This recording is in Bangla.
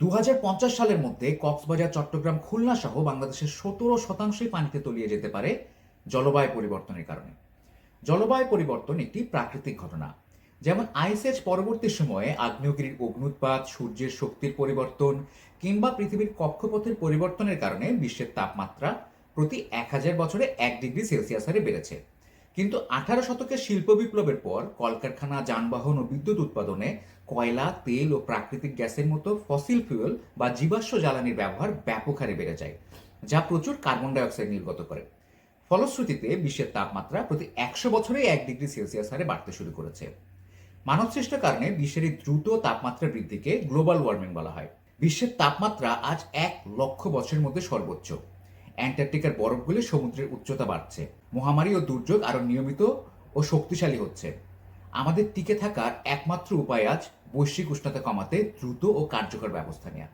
দু হাজার পঞ্চাশ সালের মধ্যে কক্সবাজার, চট্টগ্রাম, খুলনা সহ বাংলাদেশের সতেরো শতাংশই পানিতে তলিয়ে যেতে পারে জলবায়ু পরিবর্তনের কারণে। জলবায়ু পরিবর্তন একটি প্রাকৃতিক ঘটনা। যেমন আইসেজ পরবর্তী সময়ে আগ্নেয়গিরির অগ্নুৎপাত, সূর্যের শক্তির পরিবর্তন কিংবা পৃথিবীর কক্ষপথের পরিবর্তনের কারণে বিশ্বের তাপমাত্রা প্রতি এক হাজার বছরে এক ডিগ্রি সেলসিয়াস হারে বেড়েছে। কিন্তু আঠারো শতকের শিল্প বিপ্লবের পর কলকারখানা, যানবাহন ও বিদ্যুৎ উৎপাদনে কয়লা, তেল ও প্রাকৃতিক গ্যাসের মতো ফসিল ফুয়েল বা জীবাশ্ম জ্বালানির ব্যবহার ব্যাপক হারে বেড়ে যায়, যা প্রচুর কার্বন ডাইঅক্সাইড নির্গত করে। ফলশ্রুতিতে বিশ্বের তাপমাত্রা প্রতি একশো বছরে এক ডিগ্রি সেলসিয়াস হারে বাড়তে শুরু করেছে। মানবসৃষ্ট কারণে বিশ্বের এই দ্রুত তাপমাত্রা বৃদ্ধিকে গ্লোবাল ওয়ার্মিং বলা হয়। বিশ্বের তাপমাত্রা আজ এক লক্ষ বছরের মধ্যে সর্বোচ্চ। অ্যান্টার্কটিকার বরফগুলি সমুদ্রের উচ্চতা বাড়ছে। মহামারী ও দুর্যোগ আরও নিয়মিত ও শক্তিশালী হচ্ছে। আমাদের টিকে থাকার একমাত্র উপায় আজ বৈশ্বিক উষ্ণতা কমাতে দ্রুত ও কার্যকর ব্যবস্থা নেওয়া